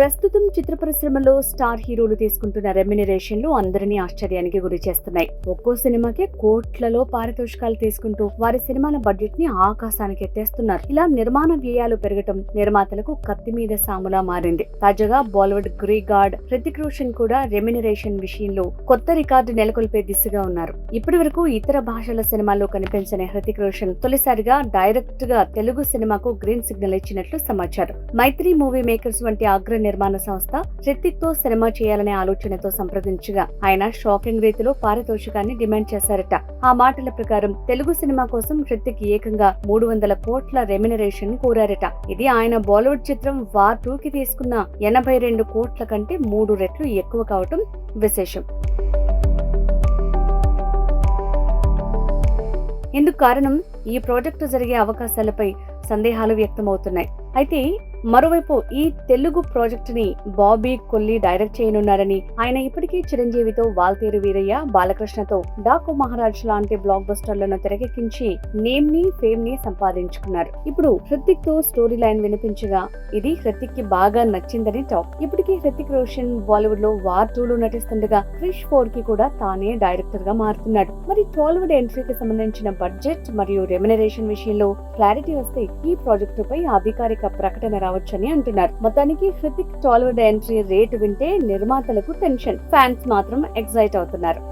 ప్రస్తుతం చిత్ర పరిశ్రమలో స్టార్ హీరోలు తీసుకుంటున్న రెమ్యునరేషన్లు అందరినీ ఆశ్చర్యానికి గురి చేస్తున్నాయి. ఒక్కో సినిమాకే కోట్లలో పారితోషికాలు తీసుకుంటూ వారి సినిమాల బడ్జెట్ని ఆకాశానికి ఎత్తేస్తున్నారు. ఇలా నిర్మాణ వ్యయాలు పెరగటం నిర్మాతలకు కత్తి మీద సాములా మారింది. తాజాగా Bollywood Greek god Hrithik Roshan కూడా రెమ్యునరేషన్ విషయంలో కొత్త రికార్డు నెలకొల్పే దిశగా ఉన్నారు. ఇప్పటి వరకు ఇతర భాషల సినిమాల్లో కనిపించని హృతిక్ రోషన్ తొలిసారిగా డైరెక్ట్గా తెలుగు సినిమాకు గ్రీన్ సిగ్నల్ ఇచ్చినట్లు సమాచారం. మైత్రి మూవీ మేకర్స్ వంటి అగ్ర నిర్మాణ సంస్థ హృతిక్తో సినిమా చేయాలనే ఆలోచనతో సంప్రదించగా ఆయన షాకింగ్ రీతిలో పారితోషికాన్ని డిమాండ్ చేశారట. ఆ మాటల ప్రకారం తెలుగు సినిమా కోసం హృతిక్ ఏకంగా మూడు వందల కోట్ల రెమ్యునరేషన్ కోరారట. ఇది ఆయన బాలీవుడ్ చిత్రం వార్ టూ కి తీసుకున్న ఎనభై రెండు కోట్ల కంటే మూడు రెట్లు ఎక్కువ కావటం విశేషం. ఇందుకు కారణం ఈ ప్రాజెక్టు జరిగే అవకాశాలపై సందేహాలు వ్యక్తమవుతున్నాయి. అయితే మరోవైపు ఈ తెలుగు ప్రాజెక్ట్ని బాబీ కొల్లి డైరెక్ట్ చేయనున్నారని ఆయన ఇప్పటికీ చిరంజీవితో వాల్తేరు వీరయ్య బాలకృష్ణతో డాకు మహారాజ్ లాంటి బ్లాక్ బస్టర్లను తెరకెక్కించి నేమ్ని ఫేమ్ని సంపాదించుకున్నారు. ఇప్పుడు హృతిక్తో స్టోరీ లైన్ వినిపించగా ఇది హృతిక్కి బాగా నచ్చిందని టాక్ ఇప్పటికీ హృతిక్ రోషన్ బాలీవుడ్లో వార్ టూ లో నటిస్తుండగా క్రిష్ ఫోర్కి కూడా తానే డైరెక్టర్గా మారుతున్నాడు. మరి టాలీవుడ్ ఎంట్రీకి సంబంధించిన బడ్జెట్ మరియు రెమ్యునరేషన్ విషయంలో క్లారిటీ వస్తే ఈ ప్రాజెక్టుపై అధికారిక ప్రకటన రావచ్చని అంటున్నారు. మొత్తానికి హృతిక్ టాలీవుడ్ ఎంట్రీ రేటు వింటే నిర్మాతలకు టెన్షన్. ఫ్యాన్స్ మాత్రం ఎక్సైట్ అవుతున్నారు.